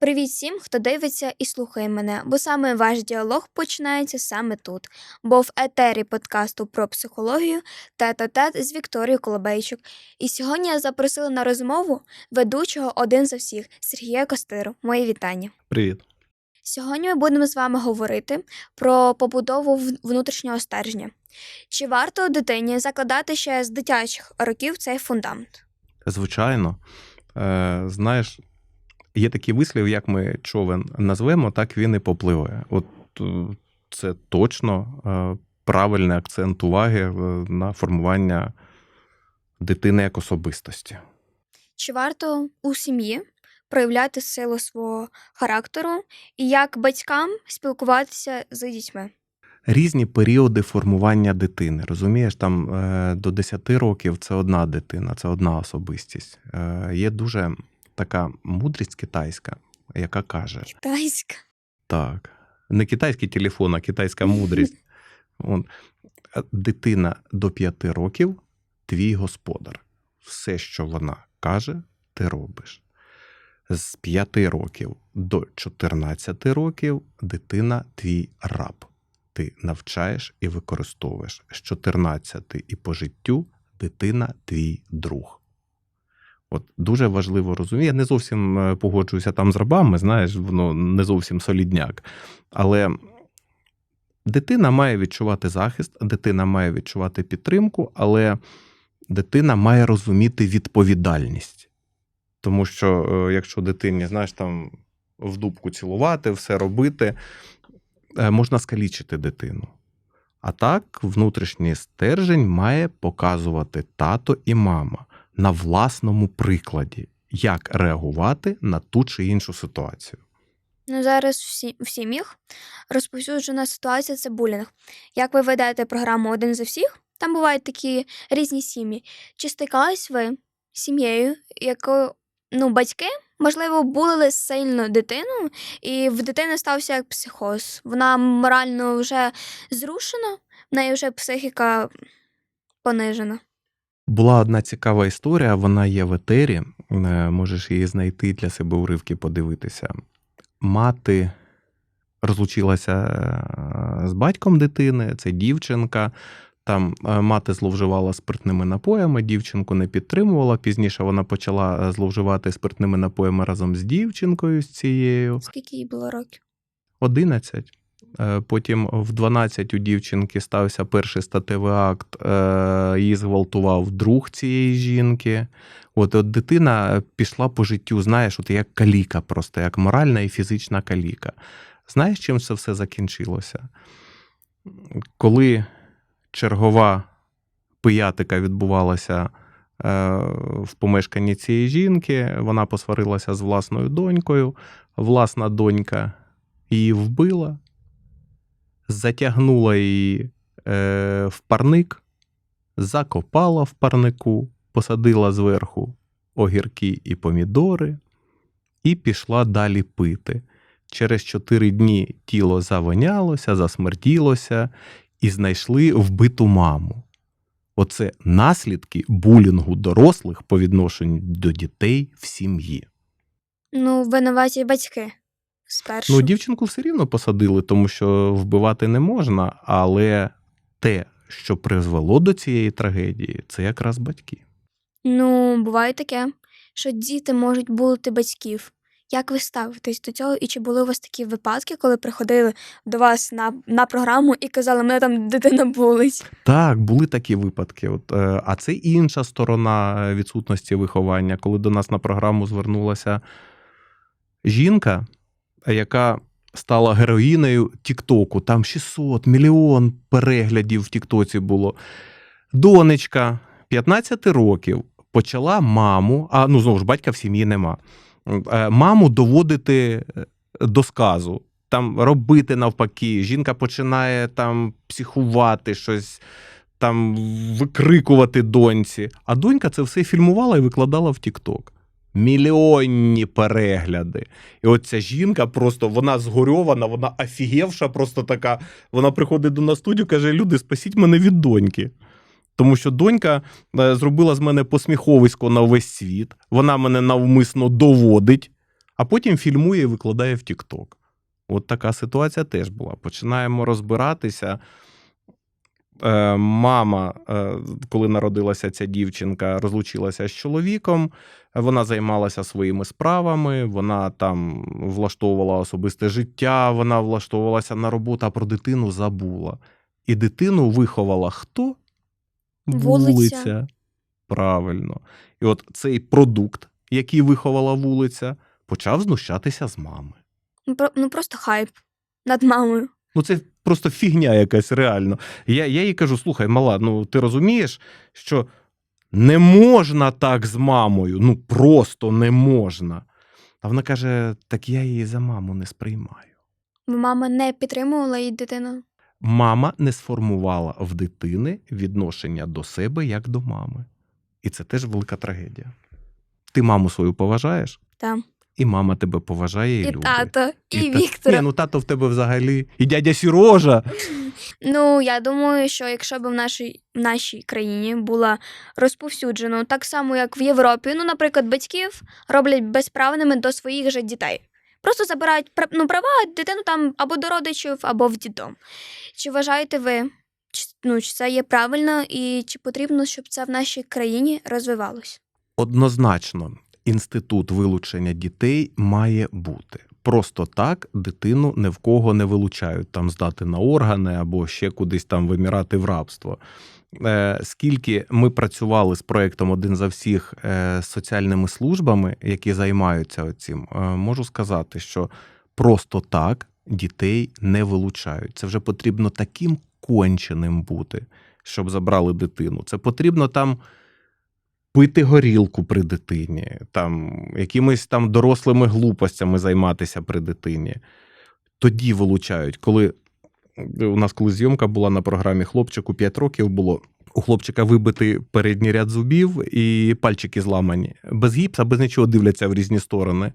Привіт всім, хто дивиться і слухає мене, бо саме ваш діалог починається саме тут, бо в етері подкасту про психологію тет-а-тет з Вікторією Колобейчук. І сьогодні я запросила на розмову ведучого один за всіх Сергія Костиру. Мої вітання. Привіт. Сьогодні ми будемо з вами говорити про побудову внутрішнього стержня. Чи варто дитині закладати ще з дитячих років цей фундамент? Звичайно, е, знаєш, є такий вислів, як ми човен назвемо, так він і попливе. От е, це точно е, правильний акцент уваги е, на формування дитини як особистості. Чи варто у сім'ї проявляти силу свого характеру і як батькам спілкуватися з дітьми? Різні періоди формування дитини. Розумієш, там до 10 років це одна дитина, це одна особистість. Є дуже така мудрість китайська, яка каже: Китайська. Так. Не китайський телефон, а китайська мудрість. От. Е, Дитина до 5 років твій господар. Все, що вона каже, ти робиш. З 5 років до 14 років дитина твій раб. Ти навчаєш і використовуєш. З 14 і по життю дитина твій друг. От дуже важливо розуміти. Я не зовсім е, погоджуюся там з рабами, знаєш, воно не зовсім солідняк. Але дитина має відчувати захист, дитина має відчувати підтримку, але дитина має розуміти відповідальність. Тому що, е, якщо дитині, знаєш, там в дубку цілувати, все робити, е, можна скалічити дитину. А так, внутрішній стержень має показувати тато і мама на власному прикладі, як реагувати на ту чи іншу ситуацію. Ну зараз всі, в сім'ях розповсюджена ситуація це булінг. Як ви ведете програму один за всіх, там бувають такі різні сім'ї. Чи стикались ви з сім'єю, якою ну, батьки, можливо, булили сильно дитину, і в дитини стався як психоз. Вона морально вже зрушена, в неї вже психіка понижена. Була одна цікава історія, вона є в етері. е, Можеш її знайти для себе уривки, подивитися. Мати розлучилася е, з батьком дитини, це дівчинка. Там е, мати зловживала спиртними напоями, дівчинку не підтримувала. Пізніше вона почала зловживати спиртними напоями разом з дівчинкою з цією. Скільки їй було років? 11. Е, Потім в 12 у дівчинки стався перший статевий акт, е, її зґвалтував друг цієї жінки. От, от дитина пішла по життю, знаєш, от як каліка, просто як моральна і фізична каліка. Знаєш, чим це все закінчилося? Коли чергова пиятика відбувалася е, в помешканні цієї жінки, вона посварилася з власною донькою, власна донька її вбила, затягнула її е, в парник, закопала в парнику, посадила зверху огірки і помідори і пішла далі пити. Через чотири дні тіло завонялося, засмертілося і знайшли вбиту маму. Оце наслідки булінгу дорослих по відношенню до дітей в сім'ї. Ну, винуваті батьки. Спершу. Ну, дівчинку все рівно посадили, тому що вбивати не можна, але те, що призвело до цієї трагедії, це якраз батьки. Ну, буває таке, що діти можуть булити батьків. Як ви ставитесь до цього? І чи були у вас такі випадки, коли приходили до вас на, на програму і казали, мене там дитина булить? Так, були такі випадки. От, е, а це інша сторона е, відсутності виховання, коли до нас на програму звернулася жінка, яка стала героїнею Тіктоку. Там 600 мільйон переглядів в Тіктоці було. Донечка 15 років почала маму, а ну знову ж батька в сім'ї нема. е, Маму доводити е, до сказу. Там робити навпаки, жінка починає там психувати щось, там викрикувати доньці. А донька це все фільмувала і викладала в Тікток. Мільйонні перегляди. І от ця жінка просто вона згорьована, вона офігевша, просто така. Вона приходить до нас студію, каже: Люди, спасіть мене від доньки. Тому що донька е, зробила з мене посміховисько на весь світ. Вона мене навмисно доводить. а потім фільмує і викладає в TikTok. От така ситуація теж була. Починаємо розбиратися. Е, Мама, е, коли народилася ця дівчинка, розлучилася з чоловіком. Вона займалася своїми справами, вона там влаштовувала особисте життя, вона влаштовувалася на роботу, а про дитину забула. І дитину виховала хто? Вулиця. Правильно. І от цей продукт, який виховала вулиця, почав знущатися з мами. Ну, про- Ну просто хайп над мамою. Ну, це просто фігня якась реально. Я, я їй кажу: слухай, мала, ну ти розумієш, що не можна так з мамою, ну просто не можна. А вона каже: так я її за маму не сприймаю. Мама не підтримувала її дитину. Мама не сформувала в дитини відношення до себе як до мами. І це теж велика трагедія. Ти маму свою поважаєш, Та. І мама тебе поважає і, І любить. тато, і, та- Ні, ну тато в тебе взагалі. І дядя Сірожа. Ну, я думаю, що якщо б в нашій, в нашій країні була розповсюджено так само, як в Європі, ну, наприклад, батьків роблять безправними до своїх же дітей. Просто забирають ну, права дитину там або до родичів, або в дідом. Чи вважаєте ви, чи, ну, чи це є правильно, і чи потрібно, щоб це в нашій країні розвивалось? Однозначно, інститут вилучення дітей має бути. Просто так дитину ні в кого не вилучають, там здати на органи або ще кудись там вимірати в рабство. Е, Скільки ми працювали з проєктом Один за всіх е, соціальними службами, які займаються цим, е, можу сказати, що просто так дітей не вилучають. Це вже потрібно таким конченим бути, щоб забрали дитину. Це потрібно там пити горілку при дитині, там якимись там дорослими глупостями займатися при дитині. Тоді вилучають, коли у нас коли зйомка була на програмі хлопчику 5 років було. У хлопчика вибитий передній ряд зубів і пальчики зламані. Без гіпса, без нічого дивляться в різні сторони.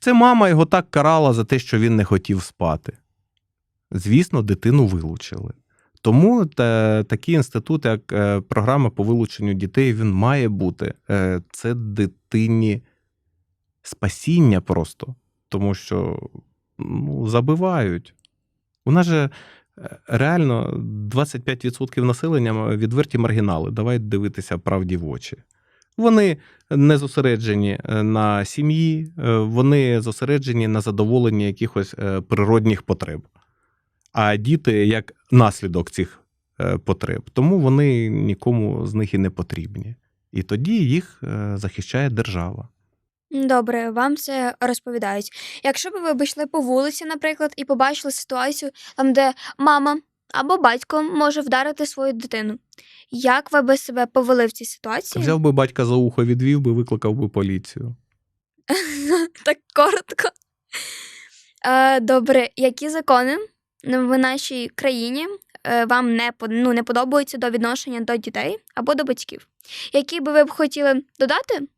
Це мама його так карала за те, що він не хотів спати. Звісно, дитину вилучили. Тому та, такі інститути, як е, програма по вилученню дітей, він має бути. Е, це дитині спасіння просто, тому що ну, забивають. У нас же е, реально 25% населення відверті маргінали. Давай дивитися правді в очі. Вони не зосереджені е, на сім'ї, е, вони зосереджені на задоволенні якихось природних потреб. А діти як наслідок цих е, потреб, тому вони нікому з них і не потрібні. І тоді їх е, захищає держава. Добре, вам це розповідають. Якщо б ви б йшли по вулиці, наприклад, і побачили ситуацію, там, де мама або батько може вдарити свою дитину, як ви би себе повели в цій ситуації? Взяв би батька за ухо, відвів би, викликав би поліцію. так коротко. Е, добре, які закони в нашій країні е, вам не, ну, не подобаються до відношення до дітей або до батьків? Які би ви б хотіли додати,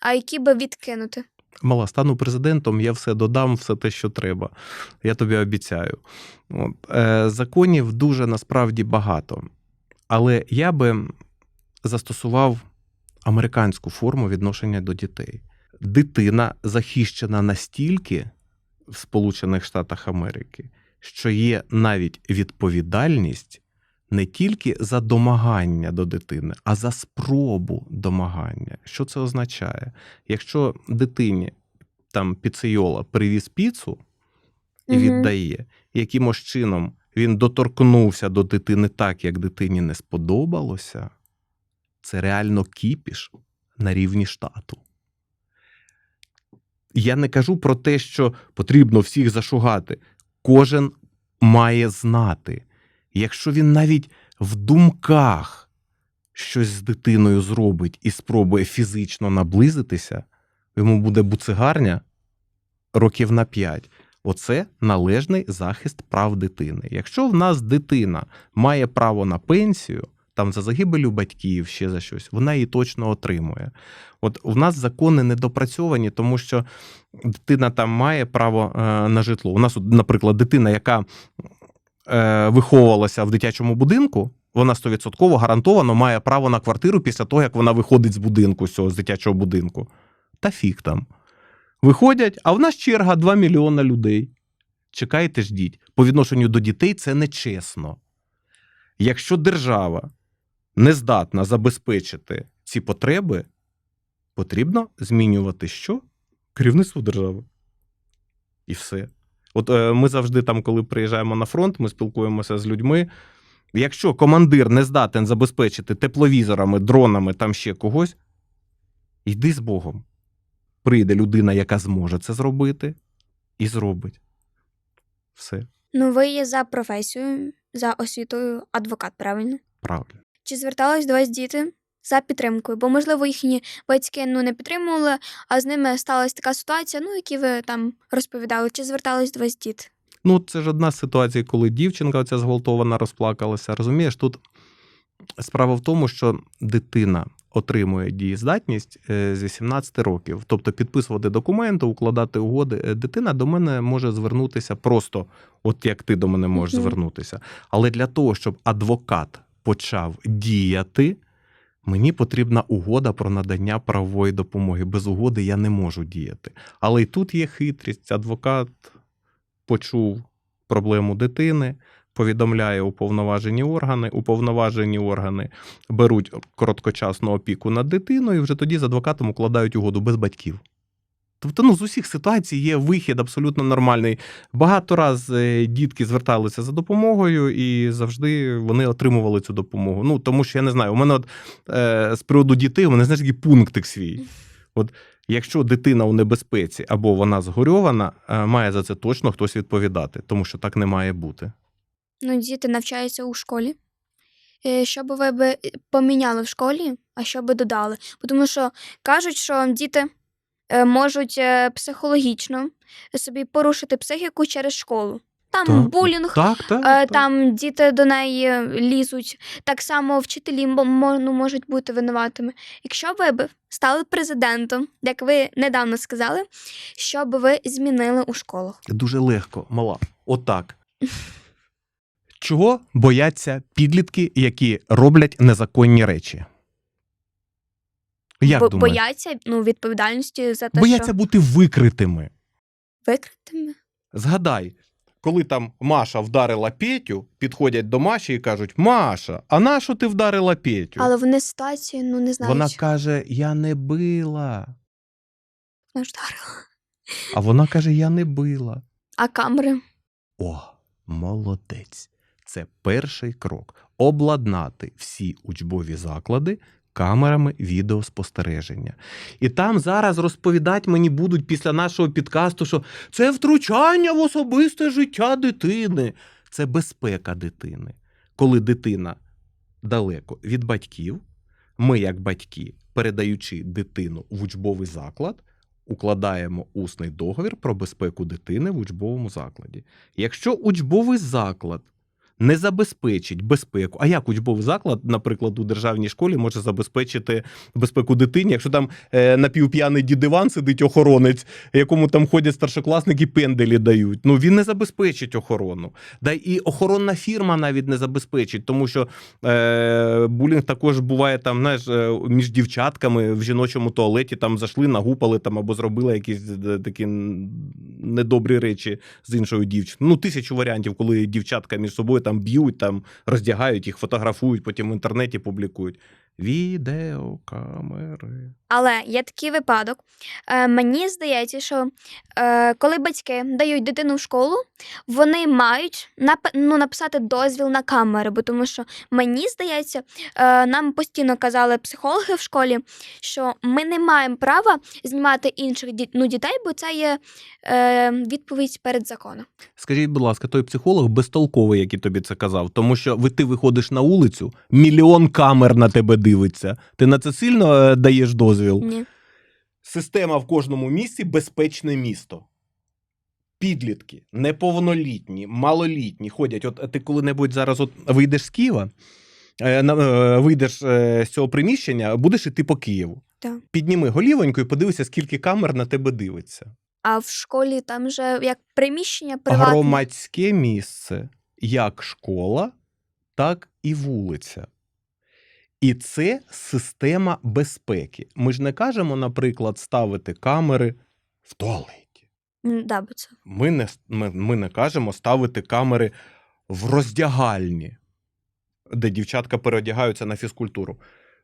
а які би відкинути? Мала, стану президентом, я все додам, все те, що треба. Я тобі обіцяю. От. Е, законів дуже насправді багато. Але я би застосував американську форму відношення до дітей. Дитина захищена настільки в Сполучених Штатах Америки, що є навіть відповідальність не тільки за домагання до дитини, а за спробу домагання. Що це означає? Якщо дитині там піцейола привіз піцу і Мгм. віддає, якимось чином він доторкнувся до дитини так, як дитині не сподобалося, це реально кіпіш на рівні штату. Я не кажу про те, що потрібно всіх зашугати. Кожен має знати, якщо він навіть в думках щось з дитиною зробить і спробує фізично наблизитися, йому буде буцигарня років на п'ять. Оце належний захист прав дитини. Якщо в нас дитина має право на пенсію, там за загибелю батьків, ще за щось, вона її точно отримує. От в нас закони недопрацьовані, тому що дитина там має право е, на житло. У нас, наприклад, дитина, яка е, виховувалася в дитячому будинку, вона 100% гарантовано має право на квартиру після того, як вона виходить з будинку, з цього з дитячого будинку. Та фіг там. Виходять, а в нас черга 2 мільйона людей. Чекайте, ждіть. По відношенню до дітей це нечесно. Якщо держава не здатна забезпечити ці потреби, потрібно змінювати що? Керівництво держави. І все. От е, ми завжди, там, коли приїжджаємо на фронт, ми спілкуємося з людьми. Якщо командир не здатен забезпечити тепловізорами, дронами, там ще когось, йди з Богом. Прийде людина, яка зможе це зробити, і зробить. Все Ну, ви є за професією, за освітою адвокат, правильно? правильно. Чи звертались до вас діти за підтримкою? Бо, можливо, їхні батьки ну, не підтримували, а з ними сталася така ситуація, ну, які ви там розповідали, чи звертались до вас діти? Ну, це ж одна з ситуацій, коли дівчинка оця зґвалтована розплакалася. Розумієш, тут справа в тому, що дитина отримує дієздатність е, з 18 років. Тобто підписувати документи, укладати угоди. Е, Дитина до мене може звернутися просто, от як ти до мене можеш звернутися. Але для того, щоб адвокат почав діяти. Мені потрібна угода про надання правової допомоги. Без угоди я не можу діяти. Але й тут є хитрість. Адвокат почув проблему дитини, повідомляє уповноважені органи. Уповноважені органи беруть короткочасну опіку над дитиною, і вже тоді з адвокатом укладають угоду без батьків. Тобто, ну, з усіх ситуацій є вихід абсолютно нормальний. Багато раз е, дітки зверталися за допомогою, і завжди вони отримували цю допомогу. Ну, тому що я не знаю, у мене от е, з приводу дітей, у мене знаєш такий пунктик свій. От якщо дитина у небезпеці або вона згорьована, е, має за це точно хтось відповідати, тому що так не має бути. Ну, діти навчаються у школі. Е, Що би ви поміняли в школі, а що би додали? Тому що кажуть, що діти можуть е, психологічно собі порушити психіку через школу. Там Так, булінг, Так, так. Е, так. Там діти до неї лізуть. Так само вчителі ну, можуть бути винуватими. Якщо ви б стали президентом, як ви недавно сказали, що б ви змінили у школах? Дуже легко, мала. Отак. Чого бояться підлітки, які роблять незаконні речі? Як Бо- думаєш? бояться ну, відповідальності за те, Бояться що бути викритими. викритими. Згадай, коли там Маша вдарила Петю, підходять до Маші і кажуть: Маша, а на що ти вдарила Петю? Але вони ситуацію ну, не знають. Вона каже: Я не била. Вона ж вдарила. А вона каже: Я не била. А камери? О, молодець. Це перший крок. Обладнати всі учбові заклади камерами відеоспостереження. І там зараз розповідати мені будуть після нашого підкасту, що це втручання в особисте життя дитини. Це безпека дитини. Коли дитина далеко від батьків, ми, як батьки, передаючи дитину в учбовий заклад, укладаємо усний договір про безпеку дитини в учбовому закладі. Якщо учбовий заклад не забезпечить безпеку, а як учбовий заклад, наприклад, у державній школі може забезпечити безпеку дитині, якщо там е, напівп'яний дід Іван сидить охоронець, якому там ходять старшокласники пенделі дають. Ну він не забезпечить охорону. Да і охоронна фірма навіть не забезпечить, тому що е, булінг також буває там, знаєш, е, між дівчатками в жіночому туалеті там зайшли, нагупали там або зробили якісь е, такі недобрі речі з іншою дівчиною. Ну, тисячу варіантів, коли дівчатка між собою там б'ють, там роздягають їх, фотографують, потім в інтернеті публікують. Відеокамери. Але є такий випадок. Е, мені здається, що е, коли батьки дають дитину в школу, вони мають нап- ну, написати дозвіл на камери, бо тому що мені здається, е, нам постійно казали психологи в школі, що ми не маємо права знімати інших ді- ну, дітей, бо це є е, відповідь перед законом. Скажіть, будь ласка, той психолог безтолковий, який тобі це казав, тому що ви ти виходиш на вулицю, мільйон камер на тебе дивиться. Ти на це сильно е, даєш дозвіл? Ні. Система в кожному місці безпечне місто. Підлітки, неповнолітні, малолітні ходять. От ти коли-небудь зараз от вийдеш з Києва, е, е, вийдеш е, з цього приміщення, будеш іти по Києву. Так. Підніми голівоньку і подивися, скільки камер на тебе дивиться. А в школі там же як приміщення приватне. Громадське місце як школа, так і вулиця. І це система безпеки. Ми ж не кажемо, наприклад, ставити камери в туалеті. Да, бо це. Ми не, ми, ми не кажемо ставити камери в роздягальні, де дівчатка переодягаються на фізкультуру.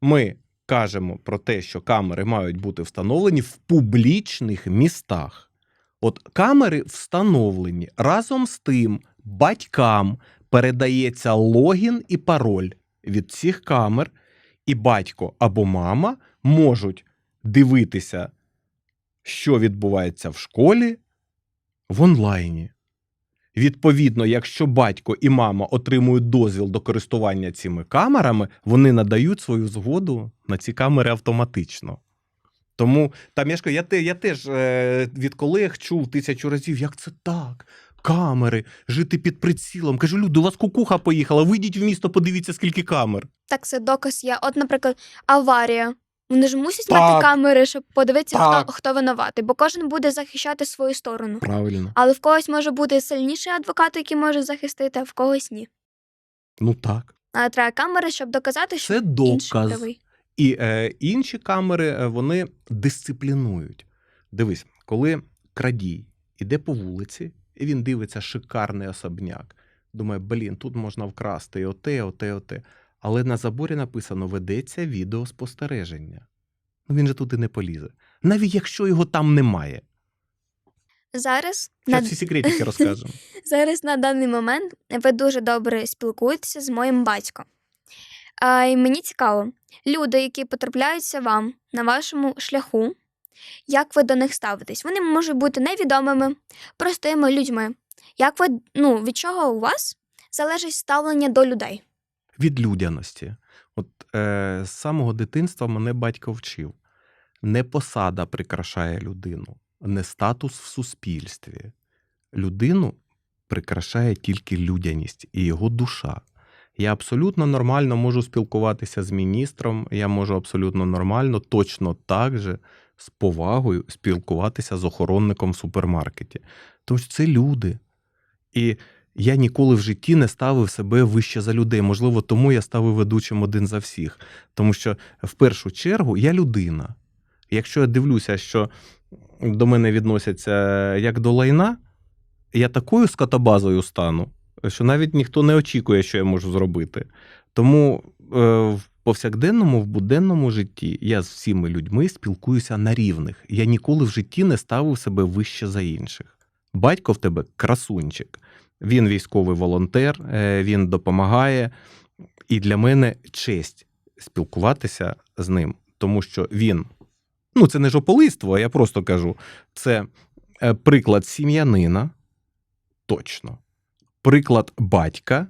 Ми кажемо про те, що камери мають бути встановлені в публічних містах. От камери встановлені разом з тим, батькам передається логін і пароль від цих камер, і батько або мама можуть дивитися, що відбувається в школі в онлайні. Відповідно, якщо батько і мама отримують дозвіл до користування цими камерами, вони надають свою згоду на ці камери автоматично. Тому там я я теж е, від колег чув тисячу разів, як це так? Камери, жити під прицілом. Кажу, люди, у вас кукуха поїхала, вийдіть в місто, подивіться, скільки камер. Так, це доказ є. От, наприклад, аварія. Вони ж мусять Так. мати камери, щоб подивитися, Так. хто, хто винуватий, бо кожен буде захищати свою сторону. Правильно. Але в когось може бути сильніший адвокат, який може захистити, а в когось ні. Ну так. Але треба камери, щоб доказати, що Це інший доказ. правий. І е, інші камери е, вони дисциплінують. Дивись, коли крадій іде по вулиці, і він дивиться шикарний особняк. Думає, блін, тут можна вкрасти і оте, і оте, і оте. Але на заборі написано: ведеться відеоспостереження. Ну він же туди не полізе. Навіть якщо його там немає. Зараз Зараз на, всі секретики розкажемо. зараз на даний момент ви дуже добре спілкуєтеся з моїм батьком. А, і мені цікаво, люди, які потрапляються вам на вашому шляху, як ви до них ставитесь? Вони можуть бути невідомими, простими людьми. Як ви, ну, від чого у вас залежить ставлення до людей? від людяності. От е, з самого дитинства мене батько вчив: не посада прикрашає людину, не статус в суспільстві. Людину прикрашає тільки людяність і його душа. Я абсолютно нормально можу спілкуватися з міністром, я можу абсолютно нормально, точно так же з повагою спілкуватися з охоронником в супермаркеті. Тому що це люди. І я ніколи в житті не ставив себе вище за людей. Можливо, тому я ставив ведучим один за всіх. Тому що в першу чергу я людина. Якщо я дивлюся, що до мене відносяться як до лайна, я такою скотобазою стану, що навіть ніхто не очікує, що я можу зробити. Тому е, в повсякденному, в буденному житті я з всіми людьми спілкуюся на рівних. Я ніколи в житті не ставив себе вище за інших. Батько в тебе красунчик. Він військовий волонтер, е, він допомагає. І для мене честь спілкуватися з ним, тому що він, ну це не жополиство, я просто кажу, це е, приклад сім'янина, точно, приклад батька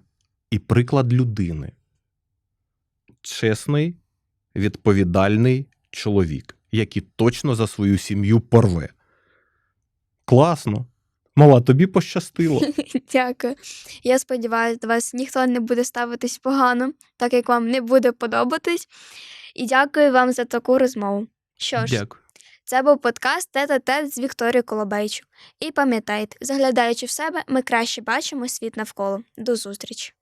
і приклад людини. Чесний, відповідальний чоловік, який точно за свою сім'ю порве. Класно. Мала, тобі пощастило. Дякую. Я сподіваюся, до вас ніхто не буде ставитись погано, так як вам не буде подобатись. І дякую вам за таку розмову. Що ж, Дякую. це був подкаст Тет-а-тет з Вікторією Колобейчук. І пам'ятайте, заглядаючи в себе, ми краще бачимо світ навколо. До зустрічі!